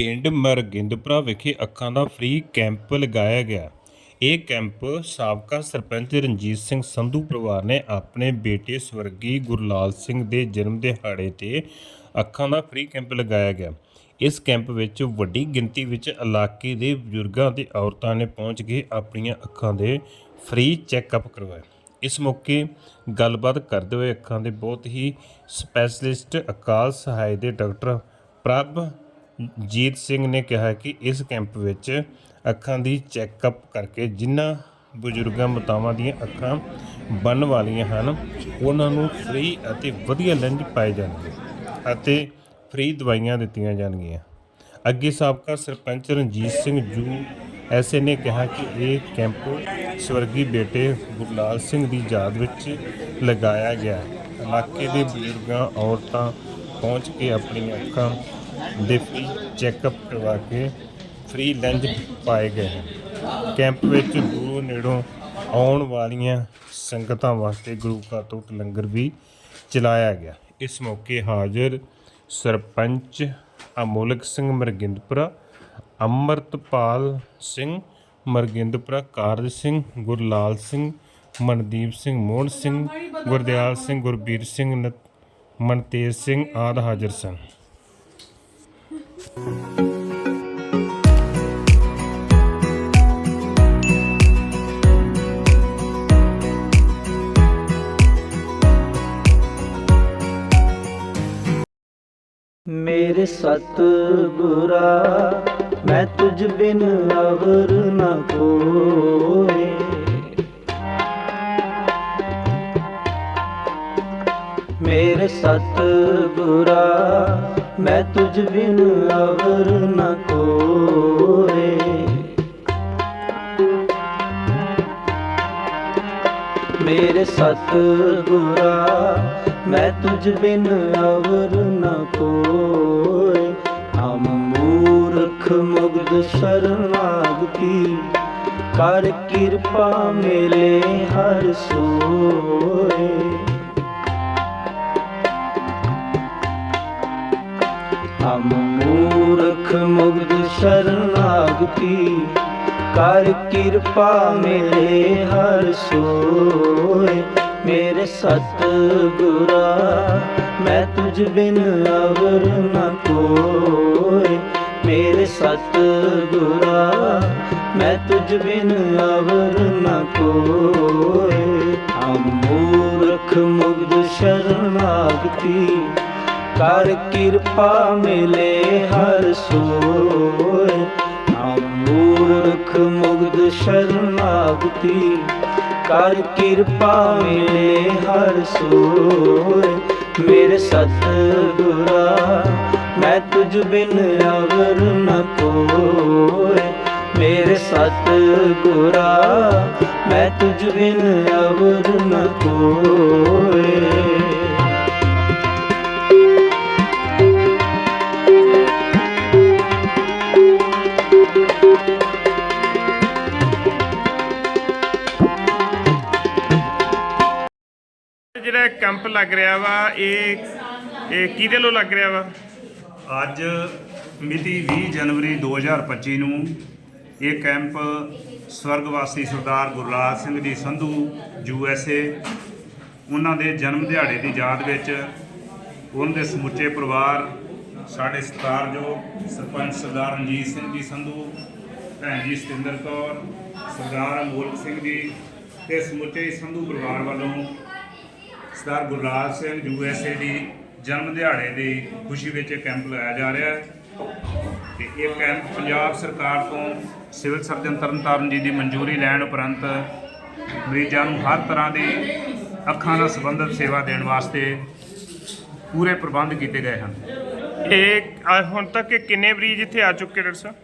ਪਿੰਡ ਮਰਗਿੰਦਪੁਰਾ ਵਿਖੇ ਅੱਖਾਂ ਦਾ ਫ੍ਰੀ ਕੈਂਪ ਲਗਾਇਆ ਗਿਆ। ਇਹ ਕੈਂਪ ਸਾਬਕਾ ਸਰਪੰਚ ਰਣਜੀਤ ਸਿੰਘ ਸੰਧੂ ਪਰਿਵਾਰ ਨੇ ਆਪਣੇ ਬੇਟੇ ਸਵਰਗੀ ਗੁਰਲਾਲ ਸਿੰਘ ਦੇ ਜਨਮ ਦਿਹਾੜੇ ਤੇ ਅੱਖਾਂ ਦਾ ਫ੍ਰੀ ਕੈਂਪ ਲਗਾਇਆ ਗਿਆ। ਇਸ ਕੈਂਪ ਵਿੱਚ ਵੱਡੀ ਗਿਣਤੀ ਵਿੱਚ ਇਲਾਕੇ ਦੇ ਬਜ਼ੁਰਗਾਂ ਤੇ ਔਰਤਾਂ ਨੇ ਪਹੁੰਚ ਕੇ ਆਪਣੀਆਂ ਅੱਖਾਂ ਦੇ ਫ੍ਰੀ ਚੈੱਕਅਪ ਕਰਵਾਏ। ਇਸ ਮੌਕੇ ਗੱਲਬਾਤ ਕਰਦੇ ਹੋਏ ਅੱਖਾਂ ਦੇ ਬਹੁਤ ਹੀ ਸਪੈਸ਼ਲਿਸਟ ਅਕਾਲ ਸਹਾਇ ਦੇ ਡਾਕਟਰ ਪ੍ਰਭ ਜੀਤ ਸਿੰਘ ਨੇ ਕਿਹਾ ਕਿ ਇਸ ਕੈਂਪ ਵਿੱਚ ਅੱਖਾਂ ਦੀ ਚੈੱਕਅਪ ਕਰਕੇ ਜਿਨ੍ਹਾਂ ਬਜ਼ੁਰਗਾਂ ਮਾਤਾਵਾਂ ਦੀਆਂ ਅੱਖਾਂ ਬਣਨ ਵਾਲੀਆਂ ਹਨ, ਉਹਨਾਂ ਨੂੰ ਫ੍ਰੀ ਅਤੇ ਵਧੀਆ ਲੈਂਜ ਪਾਏ ਜਾਣਗੇ ਅਤੇ ਫ੍ਰੀ ਦਵਾਈਆਂ ਦਿੱਤੀਆਂ ਜਾਣਗੀਆਂ। ਅੱਗੇ ਸਾਬਕਾ ਸਰਪੰਚ ਰਣਜੀਤ ਸਿੰਘ ਜੂ ਐਸੇ ਨੇ ਕਿਹਾ ਕਿ ਇਹ ਕੈਂਪ ਸਵਰਗੀ ਬੇਟੇ ਗੁਰਲਾਲ ਸਿੰਘ ਦੀ ਯਾਦ ਵਿੱਚ ਲਗਾਇਆ ਗਿਆ ਇਲਾਕੇ ਦੇ ਬਜ਼ੁਰਗਾਂ, ਔਰਤਾਂ ਪਹੁੰਚ ਕੇ ਆਪਣੀਆਂ ਅੱਖਾਂ ਦੇ ਫ੍ਰੀ ਚੈੱਕਅਪ ਕਰਵਾ ਕੇ ਫ੍ਰੀ ਲੈਂਜ ਪਾਏ ਗਏ ਹਨ। ਕੈਂਪ ਵਿੱਚ ਦੂਰੋਂ ਨੇੜੋਂ ਆਉਣ ਵਾਲੀਆਂ ਸੰਗਤਾਂ ਵਾਸਤੇ ਗੁਰੂ ਕਾ ਟੁੱਟ ਲੰਗਰ ਵੀ ਚਲਾਇਆ ਗਿਆ। ਇਸ ਮੌਕੇ ਹਾਜ਼ਰ ਸਰਪੰਚ ਅਮੋਲਕ ਸਿੰਘ ਮਰਗਿੰਦਪੁਰਾ, ਅੰਮ੍ਰਿਤਪਾਲ ਸਿੰਘ ਮਰਗਿੰਦਪੁਰਾ, ਕਾਰਜ ਸਿੰਘ ਗੁਰਲਾਲ ਸਿੰਘ, ਮਨਦੀਪ ਸਿੰਘ ਮੋਹਨ ਸਿੰਘ, ਗੁਰਦਿਆਲ ਸਿੰਘ, ਗੁਰਬੀਰ ਸਿੰਘ ਨ- ਮਨਤੇਜ ਸਿੰਘ ਆਦਿ ਹਾਜ਼ਰ ਸਨ। ਮੇਰੇ ਸਤਿਗੁਰਾ ਮੈਂ ਤੁਝ ਬਿਨ ਅਵਰ ਨ ਕੋਏ। ਮੇਰੇ ਸਤਿਗੁਰਾ, ਮੈਂ ਤੁਝ ਬਿਨ ਅਵਰ ਨ ਕੋਏ ਮੇਰੇ ਸਤਿਗੁਰਾ, ਮੈਂ ਤੁਝ ਬਿਨ ਅਵਰ ਨ ਕੋਏ ਹਮ ਮੂਰਖ ਮੁਗਧ ਸ਼ਰਨਾਗਤੀ, ਕਰ ਕਿਰਪਾ ਮੇਰੇ ਹਰ ਸੋਏ। ਹਮ ਮੂਰਖ ਮੁਗਧ ਸ਼ਰਨਾਗਤੀ, ਕਰ ਕਿਰਪਾ ਮਿਲੇ ਹਰ ਸੋਏ। ਮੇਰੇ ਸਤਿਗੁਰਾ, ਮੈਂ ਤੁਝ ਬਿਨ ਅਵਰ ਨ ਕੋਏ। ਮੇਰੇ ਸਤਿਗੁਰਾ, ਮੈਂ ਤੁਝ ਬਿਨ ਅਵਰ ਨ ਕੋਏ। ਹਮ ਮੂਰਖ ਮੁਗਧ ਸ਼ਰਨਾਗਤੀ ਕਰ ਕਿਰਪਾ ਮਿਲੇ ਹਰ ਸੋਏ। ਮੂਰਖ ਮੁਗਦ ਸ਼ਰਨਾਗਤੀ, ਕਰ ਕਿਰਪਾ ਮਿਲੇ ਹਰ ਸੋਏ। ਮੇਰੇ ਸਤਿਗੁਰਾ, ਮੈਂ ਤੁਝ ਬਿਨ ਅਵਰ ਨ ਕੋਏ। ਮੇਰੇ ਸਤਿਗੁਰਾ, ਮੈਂ ਤੁਝ ਬਿਨ ਅਵਰ ਨ ਕੋਏ। ਲੱਗ ਰਿਹਾ ਵਾ? ਇਹ ਇਹ ਕਿਹਦੇ ਲੋ ਲੱਗ ਰਿਹਾ ਵਾ? ਅੱਜ ਮਿਤੀ 20 ਜਨਵਰੀ 2025 ਨੂੰ ਇਹ ਕੈਂਪ ਸਵਰਗਵਾਸੀ ਸਰਦਾਰ ਗੁਰਲਾਲ ਸਿੰਘ ਜੀ ਸੰਧੂ ਯੂ ਐਸ ਏ, ਉਹਨਾਂ ਦੇ ਜਨਮ ਦਿਹਾੜੇ ਦੀ ਯਾਦ ਵਿੱਚ ਉਹਨਾਂ ਦੇ ਸਮੁੱਚੇ ਪਰਿਵਾਰ, ਸਾਡੇ ਸਤਿਕਾਰਯੋਗ ਸਰਪੰਚ ਸਰਦਾਰ ਰਣਜੀਤ ਸਿੰਘ ਜੀ ਸੰਧੂ, ਭੈਣ ਜੀ ਸਤਿੰਦਰ ਕੌਰ, ਸਰਦਾਰ ਅਮੋਲਕ ਸਿੰਘ ਜੀ ਤੇ ਸਮੁੱਚੇ ਸੰਧੂ ਪਰਿਵਾਰ ਵੱਲੋਂ Sardar Gurlal Singh U S A ਦੀ ਜਨਮ ਦਿਹਾੜੇ ਦੀ ਖੁਸ਼ੀ ਵਿੱਚ ਇਹ ਕੈਂਪ ਲਗਾਇਆ ਜਾ ਰਿਹਾ ਹੈ ਤੇ ਇਹ ਕੈਂਪ ਪੰਜਾਬ ਸਰਕਾਰ ਤੋਂ ਸਿਵਲ ਸਰਜਨ ਤਰਨਤਾਰਨ ਜੀ ਦੀ ਮਨਜ਼ੂਰੀ ਲੈਣ ਉਪਰੰਤ ਮਰੀਜ਼ਾਂ ਨੂੰ ਹਰ ਤਰ੍ਹਾਂ ਦੀ ਅੱਖਾਂ ਨਾਲ ਸੰਬੰਧਿਤ ਸੇਵਾ ਦੇਣ ਵਾਸਤੇ ਪੂਰੇ ਪ੍ਰਬੰਧ ਕੀਤੇ ਗਏ ਹਨ। ਇਹ ਅ, ਹੁਣ ਤੱਕ ਇਹ ਕਿੰਨੇ ਮਰੀਜ਼ ਇੱਥੇ ਆ ਚੁੱਕੇ ਡਾਕਟਰ ਸਾਹਿਬ?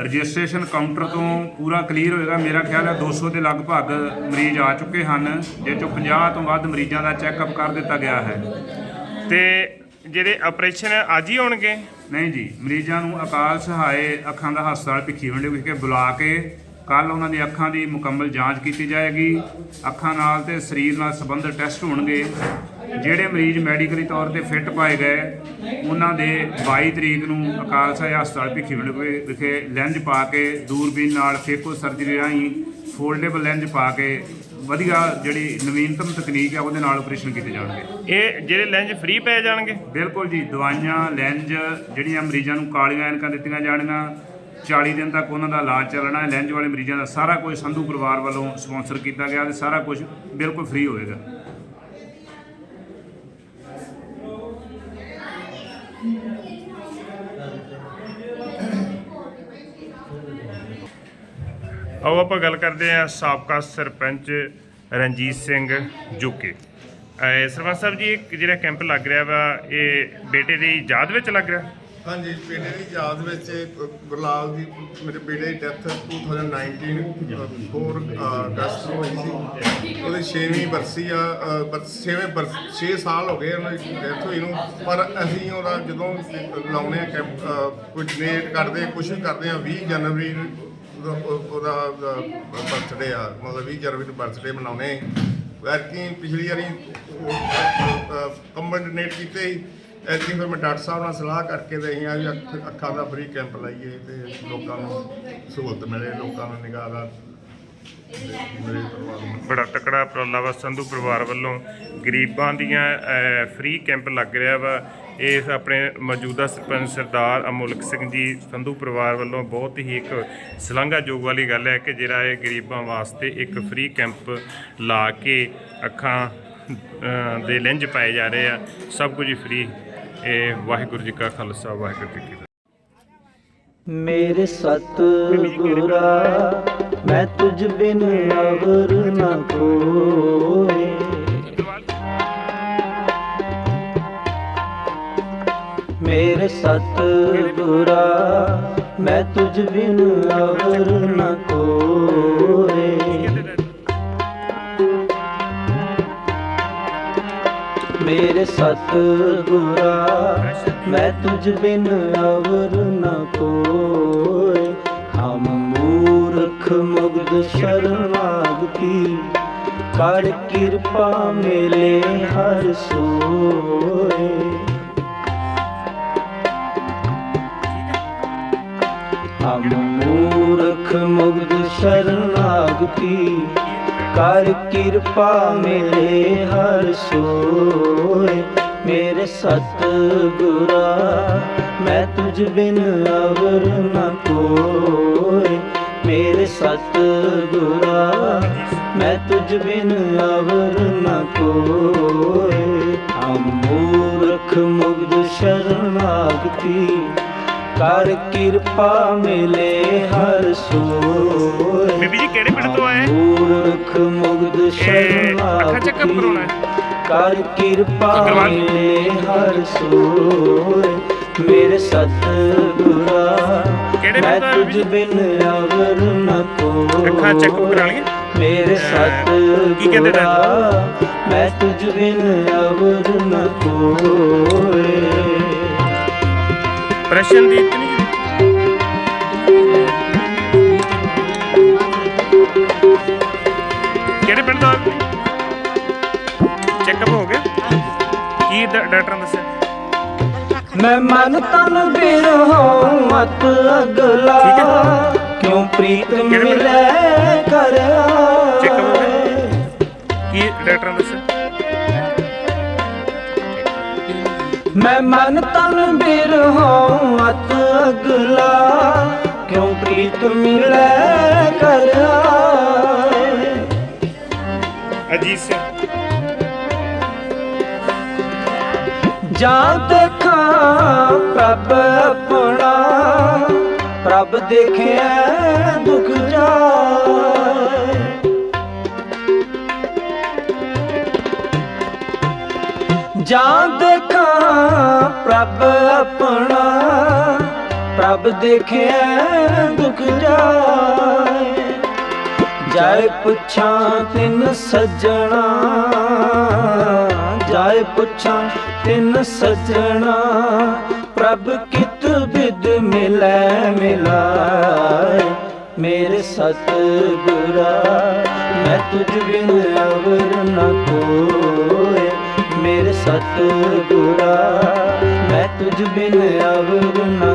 ਰਜਿਸਟ੍ਰੇਸ਼ਨ ਕਾਊਂਟਰ ਤੋਂ ਪੂਰਾ ਕਲੀਅਰ ਹੋਏਗਾ। ਮੇਰਾ ਖਿਆਲ ਹੈ 200 ਦੇ ਲਗਭਗ ਮਰੀਜ਼ ਆ ਚੁੱਕੇ ਹਨ ਜਿਸ ਚੋਂ 50 ਤੋਂ ਵੱਧ ਮਰੀਜ਼ਾਂ ਦਾ ਚੈੱਕਅਪ ਕਰ ਦਿੱਤਾ ਗਿਆ ਹੈ। ਤੇ ਜਿਹੜੇ ਆਪਰੇਸ਼ਨ ਅੱਜ ਹੀ ਹੋਣਗੇ? ਨਹੀਂ ਜੀ ਮਰੀਜ਼ਾਂ ਨੂੰ ਅਕਾਲ ਸਹਾਇ ਅੱਖਾਂ ਦਾ ਹਸਪਤਾਲ ਭਿੱਖੀਵਿੰਡ ਵਿਖੇ ਬੁਲਾ ਕੇ ਕੱਲ ਉਹਨਾਂ ਦੀ ਅੱਖਾਂ ਦੀ ਮੁਕੰਮਲ ਜਾਂਚ ਕੀਤੀ ਜਾਏਗੀ। ਅੱਖਾਂ ਨਾਲ ਤੇ ਸਰੀਰ ਨਾਲ ਸੰਬੰਧਿਤ ਟੈਸਟ ਹੋਣਗੇ। ਜਿਹੜੇ ਮਰੀਜ਼ ਮੈਡੀਕਲੀ ਤੌਰ ਤੇ ਫਿੱਟ ਪਾਏ ਗਏ ਉਹਨਾਂ ਦੇ 22 ਤਰੀਕ ਨੂੰ ਅਕਾਲ ਸਾਹ ਹਸਪਤਾਲ ਭਿੱਖੀਵਿੰਡ ਵਿਖੇ- ਵਿਖੇ ਲੈਂਜ ਪਾ ਕੇ ਦੂਰਬੀਨ ਨਾਲ ਫੇਕੋ ਸਰਜਰੀ ਰਾਹੀਂ ਫੋਲਡੇਬਲ ਲੈਂਜ ਪਾ ਕੇ ਵਧੀਆ ਜਿਹੜੀ ਨਵੀਨਤਮ ਤਕਨੀਕ ਹੈ ਉਹਦੇ ਨਾਲ ਆਪਰੇਸ਼ਨ ਕੀਤੇ ਜਾਣਗੇ। ਇਹ ਜਿਹੜੇ ਲੈਂਜ ਫ੍ਰੀ ਪੈ ਜਾਣਗੇ? ਬਿਲਕੁਲ ਜੀ ਦਵਾਈਆਂ ਲੈਂਜ ਜਿਹੜੀਆਂ ਮਰੀਜ਼ਾਂ ਨੂੰ ਕਾਲੀਆਂ ਐਨਕਾਂ ਦਿੱਤੀਆਂ ਜਾਣਗੀਆਂ। 40 ਦਿਨ ਤੱਕ ਉਹਨਾਂ ਦਾ ਇਲਾਜ ਚੱਲਣਾ ਹੈ। ਲੈਂਜ ਵਾਲੇ ਮਰੀਜ਼ਾਂ ਦਾ ਸਾਰਾ ਕੁਝ ਸੰਧੂ ਪਰਿਵਾਰ ਵੱਲੋਂ ਸਪਾਂਸਰ ਕੀਤਾ ਗਿਆ ਤੇ ਸਾਰਾ ਕੁਝ ਬਿਲਕੁਲ ਫ੍ਰੀ ਹੋਵੇਗਾ ਆਓ ਆਪਾਂ ਗੱਲ ਕਰਦੇ ਹਾਂ ਸਾਬਕਾ ਸਰਪੰਚ ਰਣਜੀਤ ਸਿੰਘ ਜੁਕੇ। ਸਰਪੰਚ ਸਾਹਿਬ ਜੀ ਇਹ ਜਿਹੜਾ ਕੈਂਪ ਲੱਗ ਰਿਹਾ ਵਾ, ਇਹ ਬੇਟੇ ਦੀ ਯਾਦ ਵਿੱਚ ਲੱਗ ਰਿਹਾ? ਹਾਂਜੀ ਬੇਟੇ ਦੀ ਯਾਦ ਵਿੱਚ ਗੁਰਲਾਲ ਦੀ ਮੇਰੇ ਬੇਟੇ ਦੀ ਡੈਥ 2019 4 ਅਗਸਤ ਨੂੰ ਹੋਈ ਸੀ। ਉਹਦੀ 6ਵੀਂ ਬਰਸੀ ਆ 6ਵੇਂ ਬਰਸ 6 ਸਾਲ ਹੋ ਗਏ ਉਹਨਾਂ ਦੀ ਡੈਥ ਹੋਈ ਨੂੰ, ਪਰ ਅਸੀਂ ਉਹਦਾ ਜਦੋਂ ਲਾਉਣੇ ਆ ਕੈਂਪ ਕੋਈ ਡੋਨੇਟ ਕਰਦੇ ਕੁਝ ਵੀ ਕਰਦੇ ਆ 20 ਜਨਵਰੀ ਉਹਦਾ- ਬਰਥਡੇ ਆ, ਮਤਲਬ 20 ਜਨਵਰੀ ਨੂੰ ਬਰਥਡੇ ਮਨਾਉਣੇ। ਵੈਰਕੀ ਪਿਛਲੀ ਵਾਰੀ ਕੰਬਲ ਡੋਨੇਟ ਕੀਤੇ ਸੀ। ਐਤਕੀ ਫਿਰ ਮੈਂ ਡਾਕਟਰ ਸਾਹਿਬ ਨਾਲ ਸਲਾਹ ਕਰਕੇ ਤੇ ਅਸੀਂ ਆ ਵੀ ਅੱਖ- ਅੱਖਾਂ ਦਾ ਫ੍ਰੀ ਕੈਂਪ ਲਾਈਏ ਤੇ ਲੋਕਾਂ ਨੂੰ ਸਹੂਲਤ ਮਿਲੇ ਲੋਕਾਂ ਨੂੰ ਨਿਗਾਹ ਦਾ ਮੇਰੇ ਪਰਿਵਾਰ ਨੂੰ ਬੜਾ ਤਕੜਾ ਉਪਰਾਲਾ ਵਾ ਸੰਧੂ ਪਰਿਵਾਰ ਵੱਲੋਂ ਗਰੀਬਾਂ ਦੀਆਂ ਫ੍ਰੀ ਕੈਂਪ ਲੱਗ ਰਿਹਾ ਵਾ। ਇਹ ਆਪਣੇ ਮੌਜੂਦਾ ਸਰਪੰਚ ਸਰਦਾਰ ਅਮੋਲਕ ਸਿੰਘ ਜੀ ਸੰਧੂ ਪਰਿਵਾਰ ਵੱਲੋਂ ਬਹੁਤ ਹੀ ਇੱਕ ਸ਼ਲਾਘਾਯੋਗ ਵਾਲੀ ਗੱਲ ਹੈ ਕਿ ਜਿਹੜਾ ਇਹ ਗਰੀਬਾਂ ਵਾਸਤੇ ਇੱਕ ਫ੍ਰੀ ਕੈਂਪ ਲਾ ਕੇ ਅੱਖਾਂ ਅ, ਦੇ ਲੈਂਜ ਪਾਏ ਜਾ ਰਹੇ ਆ ਸਭ ਕੁਝ ਫ੍ਰੀ ਇਹ ਵਾਹਿਗੁਰੂ ਜੀ ਕਾ ਖਾਲਸਾ, ਵਾਹਿਗੁਰੂ ਜੀ ਕੀ ਫਤਿਹ। ਮੇਰੇ ਸਤਿਗੁਰਾ, ਮੈਂ ਤੁਝ ਬਿਨ ਅਵਰ ਨਾ ਕੋਏ। ਮੇਰੇ ਸਤਿਗੁਰਾ, ਮੈਂ ਤੁਝ ਬਿਨ ਅਵਰ ਨਾ ਕੋਏ। ਮੇਰੇ ਸਤਿਗੁਰਾ, ਮੈਂ ਤੁਝ ਬਿਨ ਅਵਰ ਨ ਕੋਏ ਹਮ ਮੂਰਖ ਮੁਗਧ ਸ਼ਰਮਾਗਤੀ ਕਰ ਕਿਰਪਾ ਮਿਲੇ ਹਰ ਸੋਏ। ਹਮ ਮੂਰਖ ਮੁਗਧ ਸ਼ਰਨਾਗਤੀ ਕਰ ਕਿਰਪਾ ਮਿਲੇ ਹਰ ਸੋਏ। ਮੇਰੇ ਸਤਿਗੁਰਾ, ਮੈਂ ਤੁਝ ਬਿਨ ਅਵਰ ਨ ਕੋਏ। ਮੇਰੇ ਸਤਿਗੁਰਾ, ਮੈਂ ਤੁਝ ਬਿਨ ਅਵਰ ਨ ਕੋਏ। ਹਮ ਮੂਰਖ ਮੁਗਧ ਸ਼ਰਨਾਗਤੀ ਕਰ ਕਿਰਪਾ ਮਿਲੇ ਹਰ ਸੋਏ ਬੀਬੀ ਜੀ ਕਿਹੜੇ ਪਿੰਡ ਤੋਂ ਆਏ? ਮੂਰਖ ਮੁਗਧ ਅੱਖਾਂ ਕਰਾਉਣਾ ਕਰ ਕਿਰਪਾ। ਮਿਲੇ ਹਰ ਸੋਏ ਮੇਰੇ ਸਤਿਗੁਰਾ ਕਿਹੜੇ ਮੈਂ ਤੁਝ? ਬਿਨ ਅਵਰ ਨ ਅੱਖਾਂ ਲਈਏ? ਮੇਰੇ ਅਹ, ਕੀ ਕਹਿੰਦੇ ਮੈਂ ਤੁਝ ਬਿਨ ਅਵਰ ਨ ਕੋਏ ਪ੍ਰਸ਼ਨ ਦੀ ਇਤਨੀ ਕਿਹੜੇ ਪਿੰਡ ਦਾ ਚੈੱਕਅਪ ਹੋ ਗਿਆ ਕੀ ਡਾ- ਡਾਕਟਰਾਂ ਨੇ ਦੱਸਿਆ ਮੈਂ ਮਨ ਤਨ ਬਿਰਹੋਂ ਮਤ ਅਗਲਾ। ਕਿਉਂ ਪ੍ਰੀਤ? ਮਿਲੇ ਮੈਂ ਮਨ ਤਨ ਬਿਰਹੋਂ ਮਤ ਅਗਲਾ ਕਿਉਂ ਪ੍ਰੀਤ ਮਿਲੇ ਕਰਿਆ? ਅਜੀਤ ਸਿੰਘ। ਜਾਂ ਦੇਖਾਂ ਪ੍ਰਭ ਆਪਣਾ ਪ੍ਰਭ ਦੇਖਿਆ ਦੁਖ ਜਾਏ ਜਾਂ ਦੇਖਾਂ ਪ੍ਰਭ ਆਪਣਾ, ਪ੍ਰਭ ਦੇਖਿਆ ਦੁਖ ਜਾਏ। ਜਾਏ ਪੁੱਛਾਂ ਤਿੰਨ ਸੱਜਣਾ ਜਾਇ ਪੁੱਛਾਂ ਤਿੰਨ ਸੱਜਣਾ, ਪ੍ਰਭ ਕਿਤ ਵਿਦ ਮਿਲੈ ਮਿਲਾਏ। ਮੇਰੇ ਸਤਿਗੁਰਾ, ਮੈਂ ਤੁਝ ਬਿਨ ਅਵਰ ਨ ਕੋਏ ਮੇਰੇ ਸਤਿਗੁਰਾ ਮੈਂ ਤੁਝ ਬਿਨ ਅਵਰ ਨ